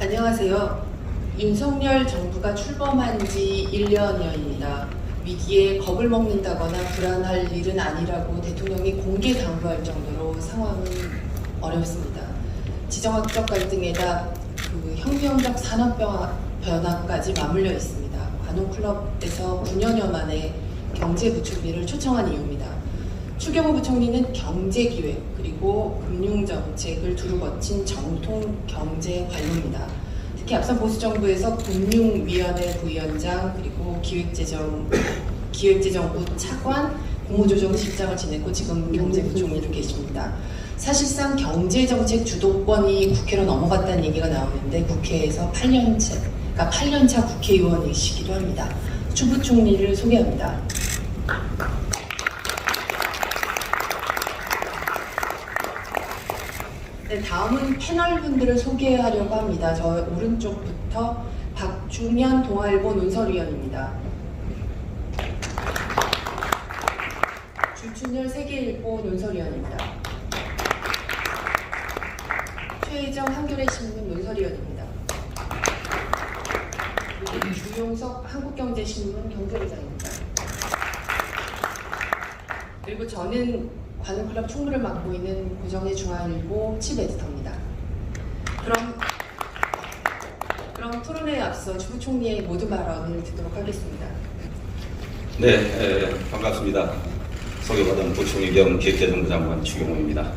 안녕하세요. 윤석열 정부가 출범한 지 1년여입니다. 위기에 겁을 먹는다거나 불안할 일은 아니라고 대통령이 공개 당부할 정도로 상황은 어렵습니다. 지정학적 갈등에다 그 혁명적 산업 변화- 변화까지 맞물려 있습니다. 관훈클럽에서 9년여 만에 경제부총리를 초청한 이유입니다. 추경호 부총리는 경제기획 그리고 금융정책을 두루 거친 정통 경제 관료입니다. 특히 앞선 보수 정부에서 금융위원회 부위원장 그리고 기획재정 기획재정부 차관 국무조정실장을 지냈고 지금 경제부총리로 계십니다. 사실상 경제정책 주도권이 국회로 넘어갔다는 얘기가 나오는데 국회에서 8년째, 그러니까 8년차 국회의원이시기도 합니다. 추 부총리를 소개합니다. 네, 다음은 패널 분들을 소개하려고 합니다. 저 오른쪽부터 박중현 동아일보 논설위원입니다. 주춘열 세계일보 논설위원입니다. 최혜정 한겨레 신문 논설위원입니다. 주용석 한국경제신문 경제부장입니다. 그리고 저는 관훈클럽 총무를 맡고 있는 고정의 중앙일보 칩 에디터입니다. 그럼 그럼 토론회에 앞서 주 부총리의 모든 발언을 듣도록 하겠습니다. 네, 에, 반갑습니다. 소개받은 부총리 겸 기획재정부 장관 추경호입니다.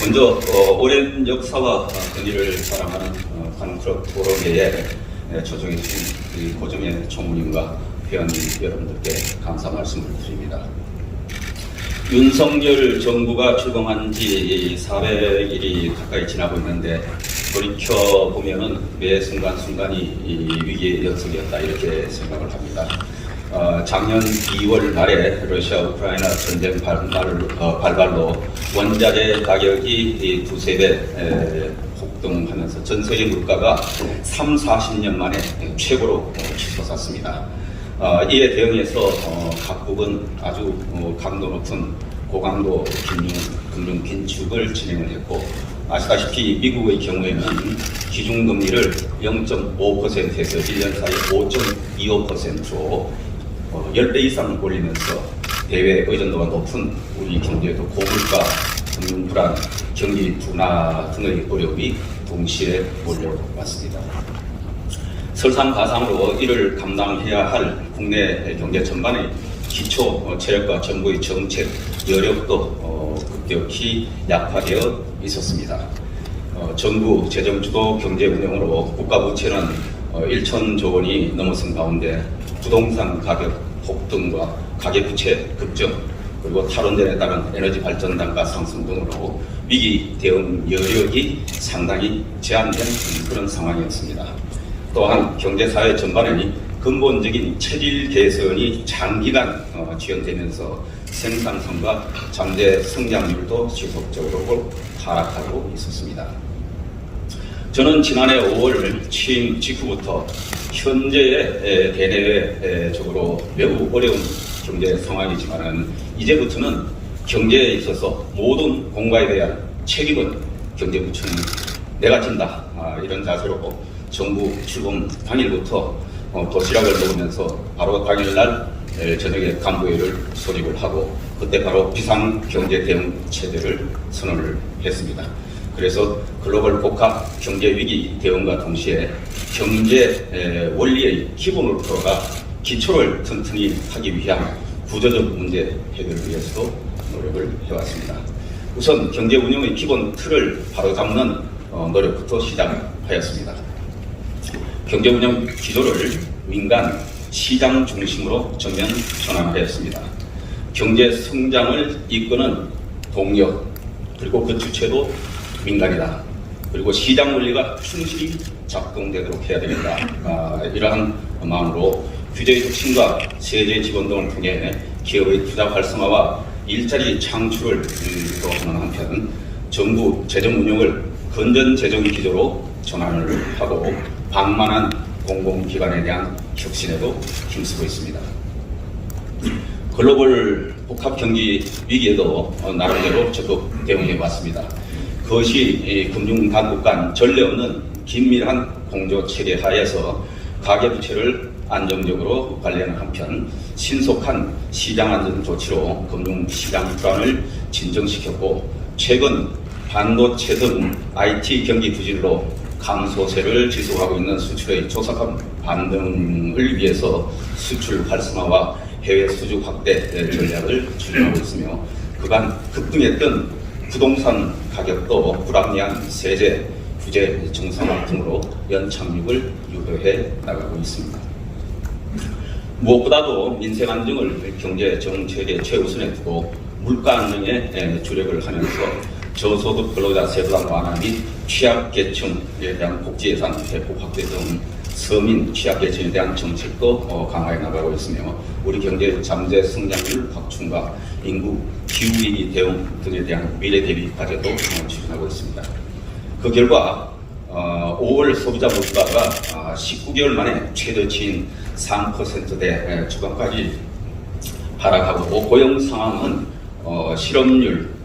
먼저 어, 오랜 역사와 어, 권위를 자랑하는 어, 관클럽 토론회에 에, 초청해 주신 고정의 총무님과 회원님 여러분들께 감사 말씀을 드립니다. 윤석열 정부가 출범한 지 400일이 가까이 지나고 있는데 돌이켜 보면은 매 순간 순간이 이 위기의 연속이었다 이렇게 생각을 합니다. 어, 작년 2월 말에 러시아 우크라이나 전쟁 발발, 어, 발발로 원자재 가격이 이 두세 배 에, 폭등하면서 전 세계 물가가 3, 40년 만에 최고로 어, 치솟았습니다. 어, 이에 대응해서 어, 각국은 아주 어, 강도 높은 고강도 금융, 금융 긴축을 진행을 했고 아시다시피 미국의 경우에는 기준금리를 0.5%에서 1년 사이 5.25%로 어, 10배 이상 올리면서 대외 의존도가 높은 우리 경제에도 고물가, 금융 불안, 경기 둔화 등의 어려움이 동시에 몰려왔습니다. 설상가상으로 이를 감당해야 할 국내 경제 전반의 기초 어, 체력과 정부의 정책 여력도 어, 급격히 약화되어 있었습니다. 어, 정부 재정 주도 경제 운영으로 국가 부채는 어, 1천조 원이 넘어선 가운데 부동산 가격 폭등과 가계 부채 급증 그리고 탈원전에 따른 에너지 발전 단가 상승 등으로 위기 대응 여력이 상당히 제한된 그런 상황이었습니다. 또한 경제사회 전반에 근본적인 체질 개선이 장기간 어, 지연되면서 생산성과 잠재 성장률도 지속적으로 하락하고 있었습니다. 저는 지난해 5월 취임 직후부터 현재의 에, 대내외적으로 매우 어려운 경제 상황이지만은 이제부터는 경제에 있어서 모든 공과에 대한 책임은 경제부처는 내가 진다 아, 이런 자세로 정부 출범 당일부터 어, 도시락을 먹으면서 바로 당일날 에, 저녁에 간부회를 소집을 하고 그때 바로 비상 경제 대응 체제를 선언을 했습니다. 그래서 글로벌 복합 경제 위기 대응과 동시에 경제 에, 원리의 기본으로 돌아가 기초를 튼튼히 하기 위한 구조적 문제 해결을 위해서도 노력을 해왔습니다. 우선 경제 운영의 기본 틀을 바로잡는 어, 노력부터 시작하였습니다. 경제 운영 기조를 민간 시장 중심으로 전면 전환하였습니다. 경제 성장을 이끄는 동력 그리고 그 주체도 민간이다. 그리고 시장 원리가 충실히 작동되도록 해야 되겠다. 아, 이러한 마음으로 규제의 혁신과 세제 지원 등을 통해 기업의 투자 활성화와 일자리 창출을 음, 도하는 한편 정부 재정 운영을 건전 재정 기조로 전환을 하고 방만한 공공기관에 대한 혁신에도 힘쓰고 있습니다. 글로벌 복합 경기 위기에도 어, 나름대로 적극 대응해 왔습니다. 그것이 이 금융 당국 간 전례 없는 긴밀한 공조 체계 하에서 가계 부채를 안정적으로 관리하는 한편 신속한 시장 안전 조치로 금융 시장 불안을 진정시켰고 최근 반도체 등 IT 경기 부진으로 감소세를 지속하고 있는 수출의 조속한 반등을 위해서 수출 활성화와 해외 수주 확대 전략을 추진하고 있으며 그간 급등했던 부동산 가격도 불합리한 세제, 부재 정상화 등으로 연착륙을 유도해 나가고 있습니다. 무엇보다도 민생 안정을 경제 정책의 최우선에 두고 물가 안정에 주력을 하면서 저소득 근로자 세부담 완화 및 취약계층에 대한 복지 예산 대폭 확대 등 서민 취약계층에 대한 정책도 어, 강화해 나가고 있으며 우리 경제 잠재 성장률 확충과 인구 기후위기 대응 등에 대한 미래 대비 과제도 어, 추진하고 있습니다. 그 결과 어, 5월 소비자 물가가 아, 19개월 만에 최저치인 3%대 초반까지 하락하고 고용 상황은 어, 실업률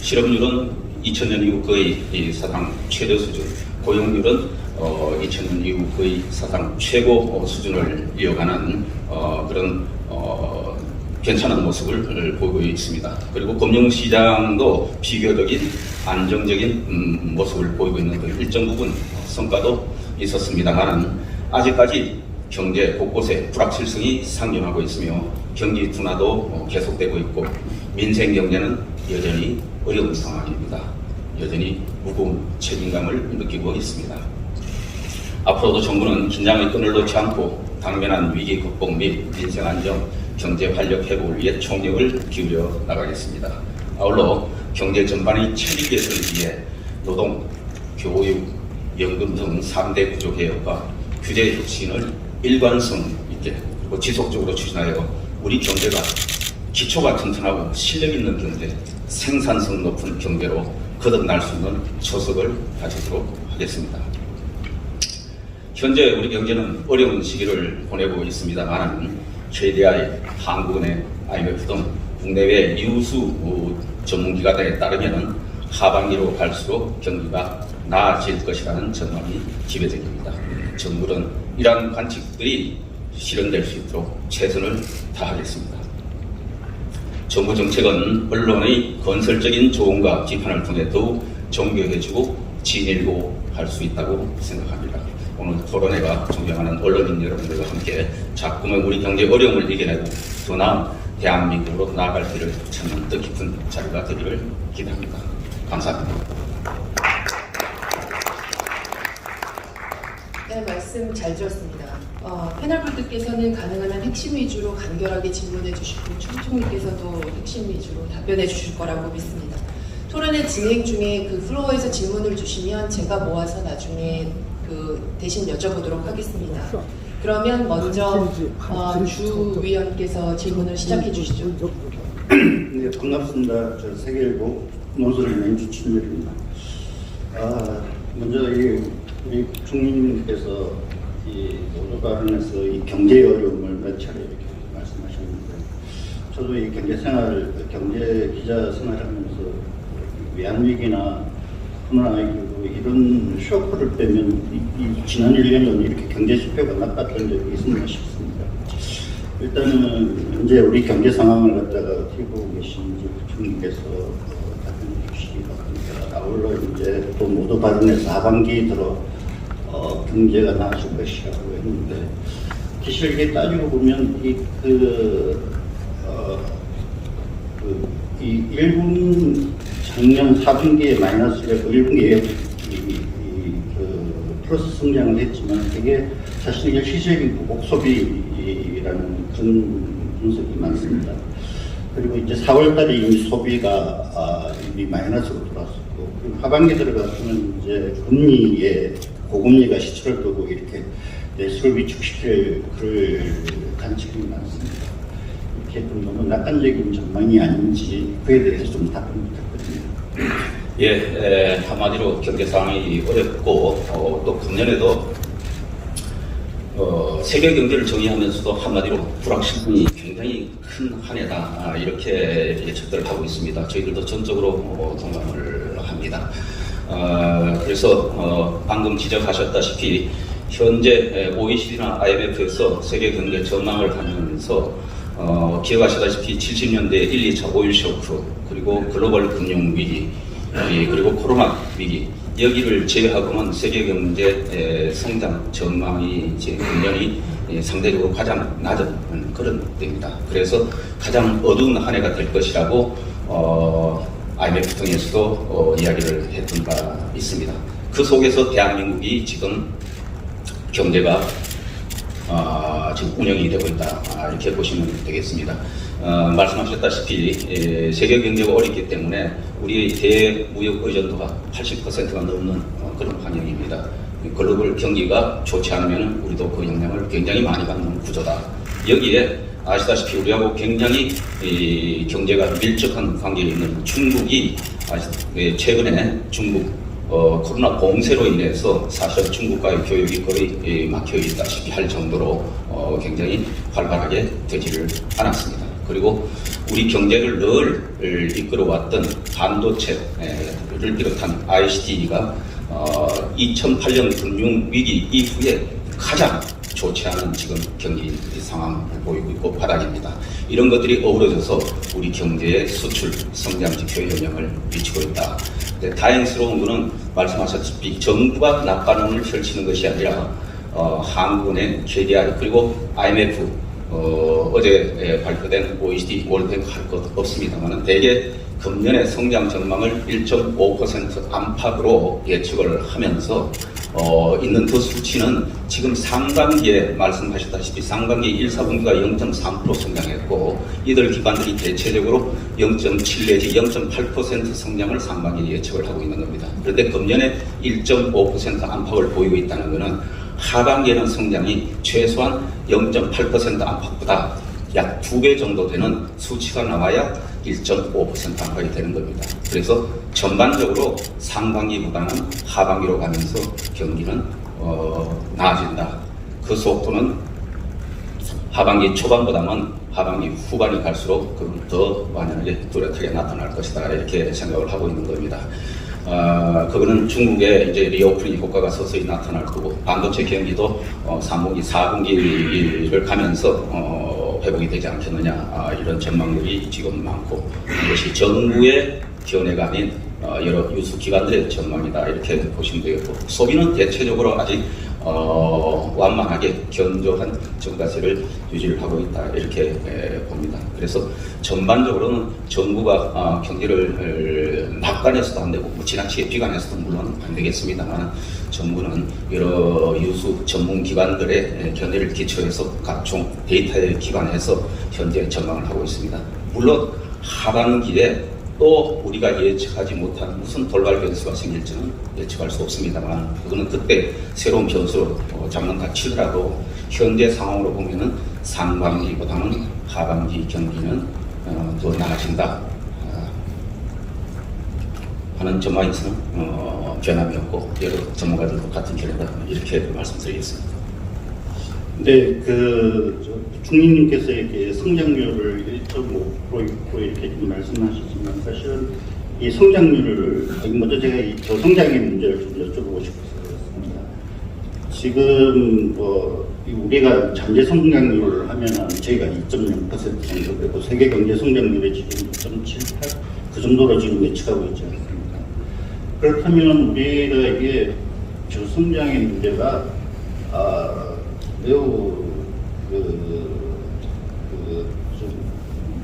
실업률은 2000년 이후 거의 이 사상 최저 수준, 고용률은 어, 2000년 이후 거의 사상 최고 어, 수준을 이어가는 어, 그런 어, 괜찮은 모습을 보이고 있습니다. 그리고 금융시장도 비교적인 안정적인 음, 모습을 보이고 있는 그 일정 부분 성과도 있었습니다만 아직까지 경제 곳곳에 불확실성이 상존하고 있으며 경기 둔화도 어, 계속되고 있고 민생 경제는 여전히 어려운 상황입니다. 여전히 무거운 책임감을 느끼고 있습니다. 앞으로도 정부는 긴장의 끈을 놓지 않고 당면한 위기 극복 및 민생 안정, 경제 활력 회복을 위해 총력을 기울여 나가겠습니다. 아울러 경제 전반의 체질 개선을 위해 노동, 교육, 연금 등 3대 구조 개혁과 규제 혁신을 일관성 있게 그리고 지속적으로 추진하여 우리 경제가 기초가 튼튼하고 실력 있는 경제, 생산성 높은 경제로 거듭날 수 있는 초석을 다지도록 하겠습니다. 현재 우리 경제는 어려운 시기를 보내고 있습니다만 KDI, 한국은행, IMF 등 국내외 유수 전문기관에 따르면 하반기로 갈수록 경기가 나아질 것이라는 전망이 지배적입니다. 정부는 이러한 관측들이 실현될 수 있도록 최선을 다하겠습니다. 정부 정책은 언론의 건설적인 조언과 비판을 통해 더욱 정교해지고 진일고 할 수 있다고 생각합니다. 오늘 토론회가 존경하는 언론인 여러분들과 함께 자꾸만 우리 경제 어려움을 이겨내고 더 나은 대한민국으로 나아갈 길을 찾는 뜻깊은 자리가 되기를 기대합니다. 감사합니다. 네, 말씀 잘 들었습니다. 어, 패널 분들께서는 가능한 핵심 위주로 간결하게 질문해 주시고 총총리께서도 핵심 위주로 답변해 주실 거라고 믿습니다. 토론회 진행 중에 그 플로어에서 질문을 주시면 제가 모아서 나중에 그 대신 여쭤보도록 하겠습니다. 그러면 먼저 어, 주 위원께서 질문을 시작해 주시죠. 네, 반갑습니다. 저 세계일보 논설위원 주친열입니다. 아, 먼저 이 우리 총리님께서 이 모두 발언에서 이 경제 어려움을 몇 차례 이렇게 말씀하셨는데, 저도 이 경제 생활, 경제 기자 생활하면서 외환 위기나 코로나19 이런 쇼크를 빼면 이, 이 지난 1년은 이렇게 경제 지표가 나빴던 적이 있습니다 싶습니다. 일단은 현재 우리 경제 상황을 갖다가 어떻게 보고 계신지 부총리께서 어, 답변해 주시기 바랍니다. 아울러 이제 또 모두 발언해서 하반기 들어 어, 경제가 나아질 것이라고 했는데 기실게 따지고 보면 이 그 어, 그, 이 1분 작년 4분기에 마이너스였고 1분기에 이, 이, 그 플러스 성장을 했지만 그게 사실 일시적인 보복 소비라는 그런 분석이 많습니다. 그리고 이제 4월달에 이미 소비가 아, 이미 마이너스로 그리고 하반기 들어가서는 이제 금리에 고금리 가 시초를 두고 이렇게 내수를 위축시킬 그럴 관측이 많습니다. 이렇게 좀 너무 낙관적인 전망이 아닌지 그에 대해서 좀 답변 부탁드립니다. 예, 에, 한마디로 경제 상황이 어렵고 어, 또 금년에도 어, 세계 경제를 정의하면서도 한마디로 불확실성이 굉장히 큰 한 해다 아, 이렇게 예측들을 하고 있습니다. 저희들도 전적으로 어, 동감을 합니다. 어, 그래서 어, 방금 지적하셨다시피 현재 OECD나 IMF에서 세계 경제 전망을 하면서 어, 기억하시다시피 70년대 1, 2차 오일 쇼크 그리고 글로벌 금융 위기 이, 그리고 코로나 위기 여기를 제외하고는 세계 경제 에, 성장 전망이 이제 금년이 예, 상대적으로 가장 낮은 그런 때입니다. 그래서 가장 어두운 한 해가 될 것이라고 어, IMF 등에서도 어, 이야기를 했던 바 있습니다. 그 속에서 대한민국이 지금 경제가 어, 지금 운영이 되고 있다 아, 이렇게 보시면 되겠습니다. 어, 말씀하셨다시피 에, 세계 경제가 어렵기 때문에 우리의 대무역 의존도가 80%가 넘는 어, 그런 환경입니다. 글로벌 경기가 좋지 않으면 우리도 그 영향을 굉장히 많이 받는 구조다. 여기에 아시다시피 우리하고 굉장히 이, 경제가 밀접한 관계에 있는 중국이 예, 최근에 중국 어, 코로나 봉쇄로 인해서 사실 중국과의 교역이 거의 예, 막혀 있다시피 할 정도로 어, 굉장히 활발하게 되지를 않았습니다. 그리고 우리 경제를 늘 이끌어왔던 반도체를 비롯한 ICT가 어, 2008년 금융 위기 이후에 가장 좋지 않은 지금 경기 상황을 보이고 있고 바닥입니다. 이런 것들이 어우러져서 우리 경제의 수출 성장 지표에 영향을 미치고 있다. 근데 다행스러운 것은 말씀하셨다시피 정부가 낙관론을 펼치는 것이 아니라 어, 한국은행, KDI 그리고 IMF 어, 어제 발표된 OECD 월뱅크 할 것 없습니다만 대개 금년의 성장 전망을 1.5% 안팎으로 예측을 하면서 어, 있는 그 수치는 지금 상반기에 말씀하셨다시피 상반기 1, 4분기가 0.3% 성장했고 이들 기관들이 대체적으로 0.7 내지 0.8% 성장을 상반기에 예측을 하고 있는 겁니다. 그런데 금년에 1.5% 안팎을 보이고 있다는 것은 하반기에는 성장이 최소한 0.8% 안팎보다 약 두 배 정도 되는 수치가 나와야 1.5% 안팎이 되는 겁니다. 그래서 전반적으로 상반기보다는 하반기로 가면서 경기는 어, 나아진다. 그 속도는 하반기 초반보다는 하반기 후반이 갈수록 더 완연하게 뚜렷하게 나타날 것이다 이렇게 생각을 하고 있는 겁니다. 어, 그거는 중국의 이제 리오프닝 효과가 서서히 나타날 거고 반도체 경기도 어, 3분기, 4분기를 가면서 어, 회복이 되지 않겠느냐 아, 이런 전망들이 지금 많고 이것이 정부의 견해가 아닌 어, 여러 유수 기관들의 전망이다 이렇게 보시면 되겠고 소비는 대체적으로 아직 어, 완만하게 견조한 증가세를 유지를 하고 있다 이렇게 에, 봅니다. 그래서 전반적으로는 정부가 아, 경기를 에, 낙관해서도 안 되고 뭐 지나치게 비관해서도 물론 안 되겠습니다만 정부는 여러 유수 전문 기관들의 에, 견해를 기초해서 각종 데이터에 기반해서 현재 전망을 하고 있습니다. 물론 하반기에 또 우리가 예측하지 못한 무슨 돌발 변수가 생길지는 예측할 수 없습니다만 그거는 그때 새로운 변수로 어, 잡는다 치더라도 현재 상황으로 보면은 상반기보다는 하반기 경기는 어, 더 나아진다 어, 하는 전망에서는 어, 변함이 없고 여러 전문가들도 같은 견해다 이렇게 말씀드리겠습니다. 근데 그 저, 중립님께서 이렇게 성장률을 1.5% 이렇게 말씀하시 지만 사실은 이 성장률을 아니, 먼저 제가 이 저성장의 문제를 좀 여쭤보고 싶어서 그렇습니다. 지금 뭐이 우리가 잠재 성장률을 하면은 저희가 2.0% 정도 되고 세계 경제 성장률이 지금 2.78 그 정도로 지금 예측하고 있지 않습니까? 그렇다면 우리가 이게 저성장의 문제가 아, 매우 그,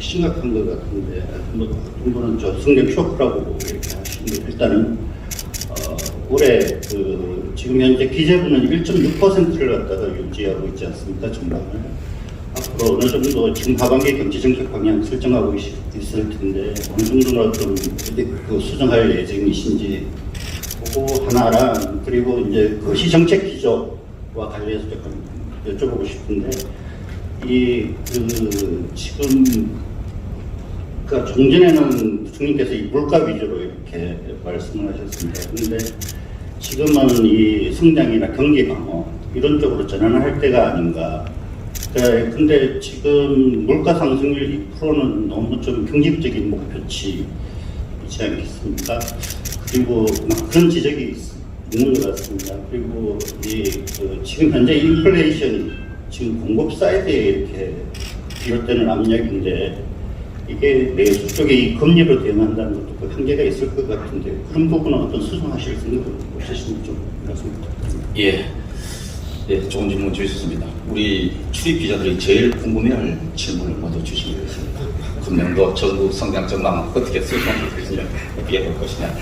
심각한 것 같은데 뭐 어떤 분은 저 성장 쇼크라고 하시는데 일단은 어, 올해 그 지금 현재 기재부는 1.6%를 갖다가 유지하고 있지 않습니까 전망을? 앞으로 어느 정도 지금 하반기 경제 정책 방향 설정하고 있, 있을 텐데 어느 정도나 좀 어디 그 수정할 예정이신지 그거 하나랑 그리고 이제 그 시정책 기조와 관련해서 조금 여쭤보고 싶은데 이 그 지금 그러니까 종전에는 부총님께서 이 물가 위주로 이렇게 말씀을 하셨습니다. 그런데 지금은 이 성장이나 경기 강화 이런 쪽으로 전환을 할 때가 아닌가. 네, 근데 지금 물가 상승률 2%는 너무 좀 경직적인 목표치이지 않겠습니까? 그리고 막 그런 지적이 있- 있는 것 같습니다. 그리고 이그 지금 현재 인플레이션이 지금 공급 사이드에 이렇게 비롯되는 압력인데 이게 내수 쪽에 이 금리로 대응한다는 것도 그 한계가 있을 것 같은데 그런 부분은 어떤 수정하실 생각은 없으신지 좀 말씀 부탁드립니다. 예. 예, 좋은 질문 주셨습니다. 우리 출입 기자들이 제일 궁금해할 질문을 먼저 주시기 바랍니다. 금년도 정부 성장 전망 어떻게 수정할 것이냐, 어떻게 볼 것이냐.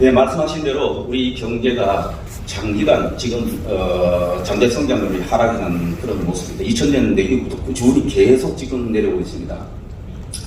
예, 말씀하신 대로 우리 경제가 장기간 지금 어, 잠재 성장률이 하락하는 그런 모습입니다. 2000년대 이후부터 꾸준히 계속 지금 내려오고 있습니다.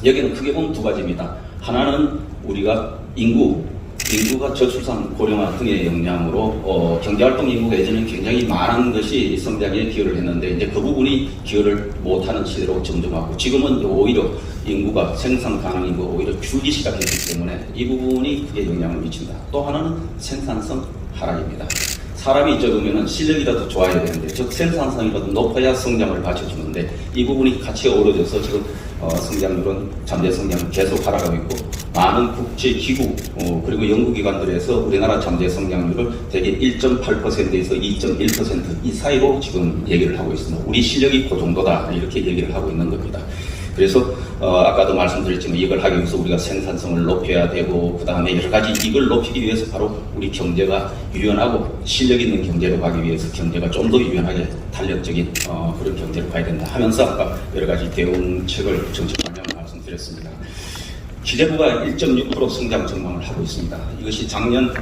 여기는 크게 보면 두 가지입니다. 하나는 우리가 인구, 인구가 저출산, 고령화 등의 영향으로 어, 경제활동 인구가 예전에 굉장히 많은 것이 성장에 기여를 했는데 이제 그 부분이 기여를 못하는 시대로 점점하고 지금은 오히려 인구가 생산 가능 인구가 오히려 줄기 시작했기 때문에 이 부분이 크게 영향을 미친다. 또 하나는 생산성 하락입니다. 사람이 적으면 실력이라도 좋아야 되는데 즉 생산성이라도 높아야 성장을 받쳐주는데 이 부분이 같이 어우러져서 지금 어, 성장률은 잠재 성장은 계속 하락하고 있고 많은 국제 기구 어, 그리고 연구기관들에서 우리나라 잠재 성장률을 대개 1.8%에서 2.1%이 사이로 지금 얘기를 하고 있습니다. 우리 실력이 그 정도다 이렇게 얘기를 하고 있는 겁니다. 그래서 어, 아까도 말씀드렸지만 이걸 하기 위해서 우리가 생산성을 높여야 되고 그 다음에 여러 가지 이걸 높이기 위해서 바로 우리 경제가 유연하고 실력 있는 경제로 가기 위해서 경제가 좀 더 유연하게 탄력적인 어, 그런 경제로 가야 된다 하면서 아까 여러 가지 대응책을 정책 방향을 말씀드렸습니다. 기재부가 1.6% 성장 전망을 하고 있습니다. 이것이 작년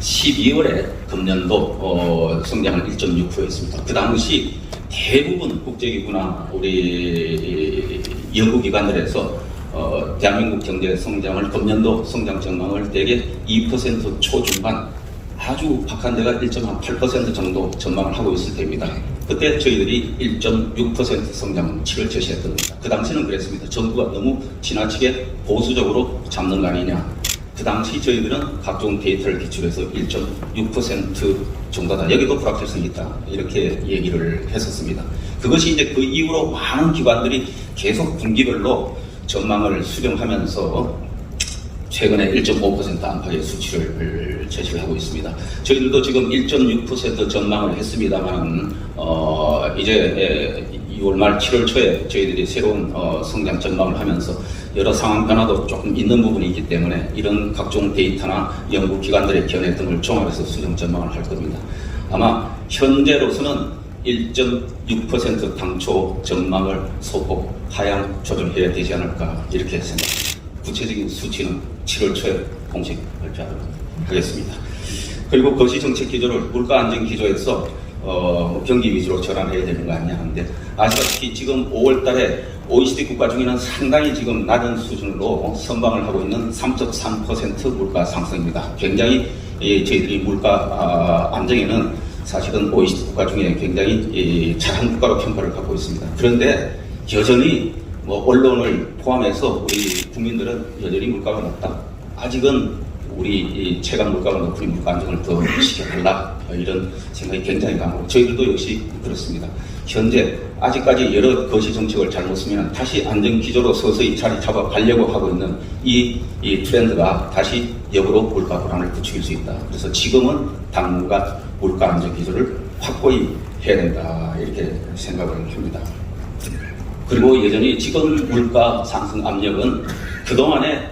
12월에 금년도 어, 성장을 1.6%였습니다. 그 당시 대부분 국제기구나 우리 연구기관들에서 어, 대한민국 경제 성장을 금년도 성장 전망을 대개 2% 초중반 아주 박한 데가 1.8% 정도 전망을 하고 있을 때입니다. 그때 저희들이 1.6% 성장치를 제시했던 겁니다. 그 당시는 그랬습니다. 정부가 너무 지나치게 보수적으로 잡는 거 아니냐. 그 당시 저희들은 각종 데이터를 기출해서 1.6% 정도다. 여기도 불확실성이 있다. 이렇게 얘기를 했었습니다. 그것이 이제 그 이후로 많은 기관들이 계속 분기별로 전망을 수정하면서 최근에 1.5% 안팎의 수치를 제시를 하고 있습니다. 저희들도 지금 1.6% 전망을 했습니다만 어, 이제 6월 말 7월 초에 저희들이 새로운 어, 성장 전망을 하면서 여러 상황 변화도 조금 있는 부분이 있기 때문에 이런 각종 데이터나 연구 기관들의 견해 등을 종합해서 수정 전망을 할 겁니다. 아마 현재로서는 1.6% 당초 전망을 소폭 하향 조정해야 되지 않을까 이렇게 생각합니다. 구체적인 수치는 7월 초에 공식 발표하도록 하겠습니다. 그리고 거시 정책 기조를 물가 안정 기조에서 어, 경기 위주로 전환해야 되는 거 아니냐 하는데 아시다시피 지금 5월 달에 OECD 국가 중에는 상당히 지금 낮은 수준으로 선방을 하고 있는 3.3% 물가 상승입니다. 굉장히 예, 저희들이 물가 아, 안정에는 사실은 OECD 국가 중에 굉장히 예, 잘한 국가로 평가를 받고 있습니다. 그런데 여전히 뭐 언론을 포함해서 우리 국민들은 여전히 물가가 높다. 아직은 우리 이 체감 물가가 높으니 물가 안정을 더 시켜달라 어, 이런 생각이 굉장히 강하고 저희들도 역시 그렇습니다. 현재 아직까지 여러 거시 정책을 잘못 쓰면 다시 안정 기조로 서서히 자리 잡아 가려고 하고 있는 이, 이 트렌드가 다시 역으로 물가 불안을 부추길 수 있다. 그래서 지금은 당분간 물가 안정 기조를 확고히 해야 된다 이렇게 생각을 합니다. 그리고 여전히 지금 물가 상승 압력은 그동안에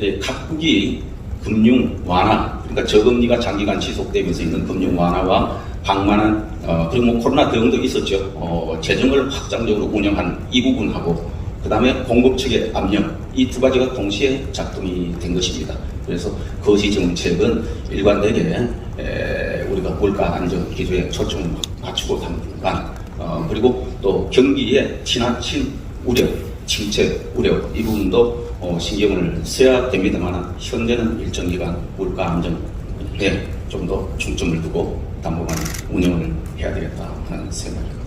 예, 각국이 금융 완화, 그러니까 저금리가 장기간 지속되면서 있는 금융 완화와 방만한 어, 그리고 뭐 코로나 대응도 있었죠. 어, 재정을 확장적으로 운영한 이 부분하고 그 다음에 공급 측의 압력 이 두 가지가 동시에 작동이 된 것입니다. 그래서 거시 정책은 일관되게 에, 우리가 물가 안정 기조에 초점을 맞추고 당분간 어, 그리고 또 경기에 지나친 우려, 침체 우려 이 부분도 어, 신경을 써야 됩니다만 현재는 일정 기간 물가 안정에 좀 더 중점을 두고 당분간 운영을 해야 되겠다 하는 생각입니다.